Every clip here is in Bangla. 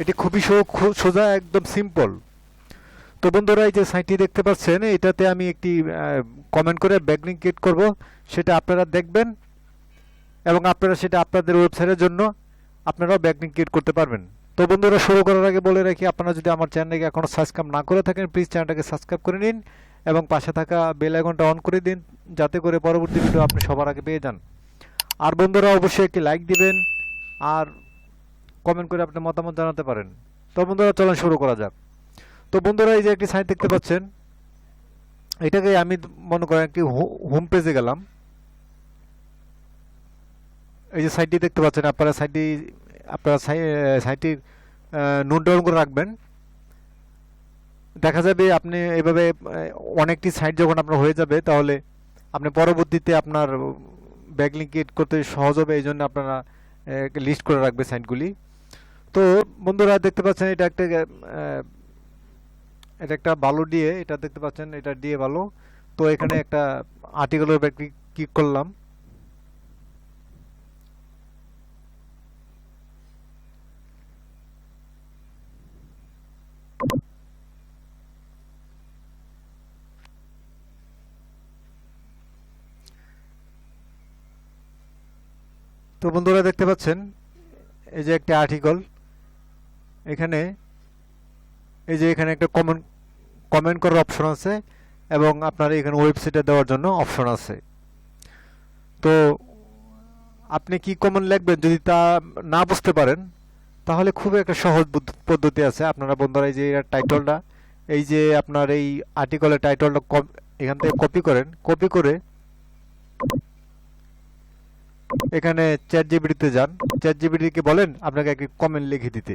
এটি খুবই সোজা, একদম সিম্পল তো বন্ধুরা, এই যে সাইটটি দেখতে পাচ্ছেন, এটাতে আমি একটি কমেন্ট করে ব্যাকলিং ক্রিয়েট করব। সেটা আপনারা দেখবেন এবং আপনারা সেটা আপনাদের ওয়েবসাইটের জন্য আপনারাও ব্যাকলিং ক্রিয়েট করতে পারবেন। তো বন্ধুরা, শুরু করার আগে বলে রাখি, আপনারা যদি আমার চ্যানেলকে এখনও সাবস্ক্রাইব না করে থাকেন প্লিজ চ্যানেলটাকে সাবস্ক্রাইব করে নিন এবং পাশে থাকা বেল আইকনটা অন করে দিন, যাতে করে পরবর্তী ভিডিও আপনি সবার আগে পেয়ে যান। আর বন্ধুরা, অবশ্যই একটি লাইক দিবেন, আর কমেন্ট করে আপনি মতামত জানাতে পারেন। তো বন্ধুরা, চলেন শুরু করা যাক। তো বন্ধুরা, এই যে একটি সাইট দেখতে পাচ্ছেন, এটাকে আমি মনে করেন একটি হোম পেজে গেলাম। এই যে সাইটটি দেখতে পাচ্ছেন, আপনারা সাইটটি আপনারা সাইটটির নোট ডাউন করে রাখবেন। দেখা যাবে আপনি এভাবে অনেকটি সাইট যখন আপনার হয়ে যাবে, তাহলে আপনি পরবর্তীতে আপনার ব্যাকলিং ক্রিয়েট করতে সহজ হবে, এই জন্য আপনারা লিস্ট করে রাখবে সাইটগুলি তো বন্ধুরা দেখতে পাচ্ছেন এটা একটা এটা একটা ভালো দিয়ে, এটা দেখতে পাচ্ছেন, এটা দিয়ে ভালো তো এখানে একটা আর্টিকেলের উপর ক্লিক করলাম। তো বন্ধুরা দেখতে পাচ্ছেন, এই যে একটা আর্টিকেল। এখানে এই যে এখানে একটা কমেন্ট কমেন্ট করার অপশন আছে এবং আপনার এখানে ওয়েবসাইটে দেওয়ার জন্য অপশন আছে। তো আপনি কি কমেন্ট লিখবেন যদি তা না বুঝতে পারেন, তাহলে খুব একটা সহজ পদ্ধতি আছে। আপনারা বন্ধুরা এই যে টাইটলটা এই যে আপনার এই আর্টিকেলের টাইটেলটা এখান থেকে কপি করেন। কপি করে এখানে চ্যাট জিবিটিতে যান। চ্যাট জিবিটিকে বলেন আপনাকে একটি কমেন্ট লিখে দিতে।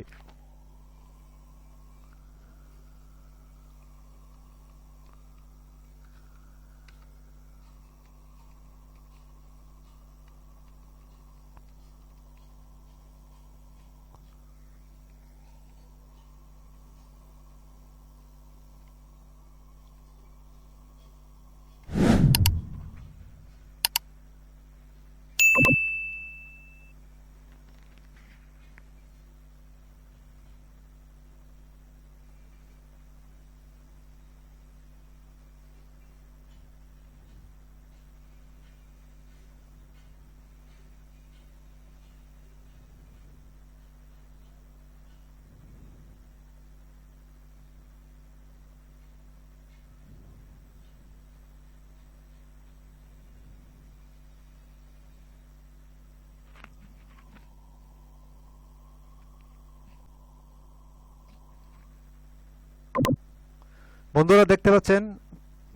বন্ধুরা দেখতে পাচ্ছেন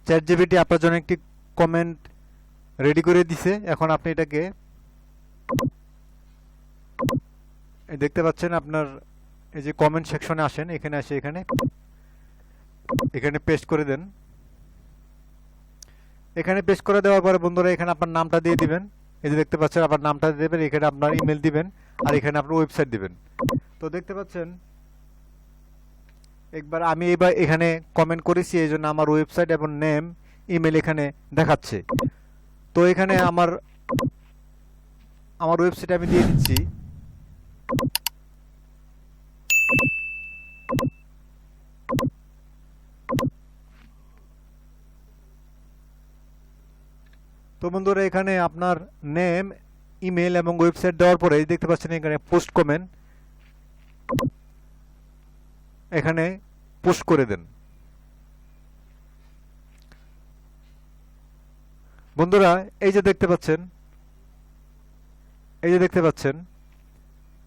চ্যাট জিবিটি আপনার জন্য একটি কমেন্ট রেডি করে দিছে। এখন আপনি এটাকে দেখতে পাচ্ছেন আপনার এই যে কমেন্ট সেকশনে আসেন, এখানে আসে, এখানে। এখানে পেস্ট করে দেন। এখানে পেস্ট করে দেওয়ার পরে বন্ধুরা এখানে আপনার নামটা দিয়ে দিবেন। এই যে দেখতে পাচ্ছেন, আপনার নামটা দেবেন, এখানে আপনার ইমেল দিবেন, আর এখানে আপনার ওয়েবসাইট দিবেন। তো দেখতে পাচ্ছেন একবার আমি এবার এখানে কমেন্ট করেছি, এই জন্য আমার ওয়েবসাইট এবং নেম ইমেল এখানে দেখাচ্ছে। তো এখানে আমার আমার ওয়েবসাইট আমি দিয়ে দিচ্ছি। তো বন্ধুরা, এখানে আপনার নেম ইমেল এবং ওয়েবসাইট দেওয়ার পরে দেখতে পাচ্ছেন এখানে পোস্ট কমেন্ট এখানে পোস্ট করে দেন। বন্ধুরা, এই যে দেখতে পাচ্ছেন, এই যে দেখতে পাচ্ছেন,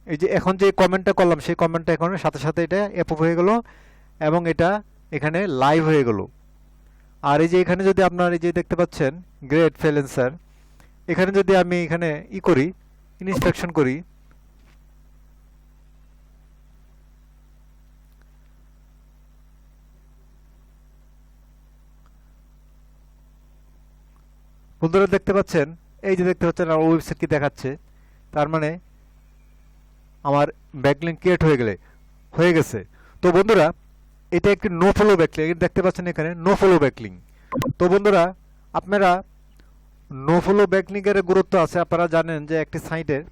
এই যে এখন যে কমেন্টটা করলাম, সেই কমেন্টটা এখন সাথে সাথে এটা অ্যাপ্রুভ হয়ে গেল এবং এটা এখানে লাইভ হয়ে গেল। আর এই যে এখানে যদি আপনার এই যে দেখতে পাচ্ছেন গ্রেট ফেলেন্সার এখানে যদি আমি এখানে ই করি ইনস্ট্রাকশন করি বন্ধুরা দেখতে পাচ্ছেন? এই যে দেখতে পাচ্ছেন, আমার ওয়েবসাইট কি দেখাচ্ছে? তার মানে আমার ব্যাকলিং ক্রিয়েট হয়ে গেলে, হয়ে গেছে। তো বন্ধুরা, এটা একটি নো ফলো ব্যাকলিং দেখতে পাচ্ছেন এখানে নো ফলো ব্যাকলিং তো বন্ধুরা, আপনারা নো ফলো ব্যাকলিংয়ের গুরুত্ব আছে, আপনারা জানেন যে একটি সাইটের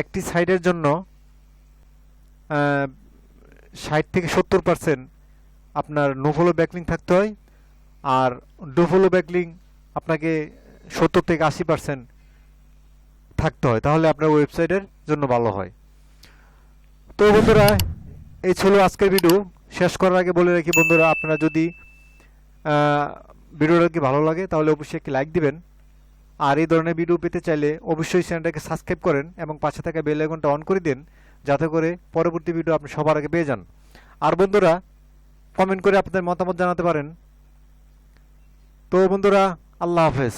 একটি সাইটের জন্য ষাট থেকে সত্তর পার্সেন্ট আপনার নোফলো ব্যাকলিং থাকতে হয়, আর ডোফলো ব্যাকলিং আপনাকে সত্তর থেকে আশি পার্সেন্ট থাকতে হয় তাহলে আপনার ওয়েবসাইটের জন্য ভালো হয়। তো বন্ধুরা এই ছিল আজকের ভিডিও শেষ করার আগে বলে রাখি বন্ধুরা আপনারা যদি আহ, ভিডিওটা কি ভালো লাগে তাহলে অবশ্যই একটি লাইক দিবেন। আর এই ধরনের ভিডিও পেতে চাইলে অবশ্যই চ্যানেলটাকে সাবস্ক্রাইব করেন এবং পাশে থাকা বেল আইকনটা অন করে দিন যাতে করে পরবর্তী ভিডিও আপনি সবার আগে পেয়ে যান। আর বন্ধুরা কমেন্ট করে আপনাদের মতামত জানাতে পারেন। তো বন্ধুরা আল্লাহ হাফেজ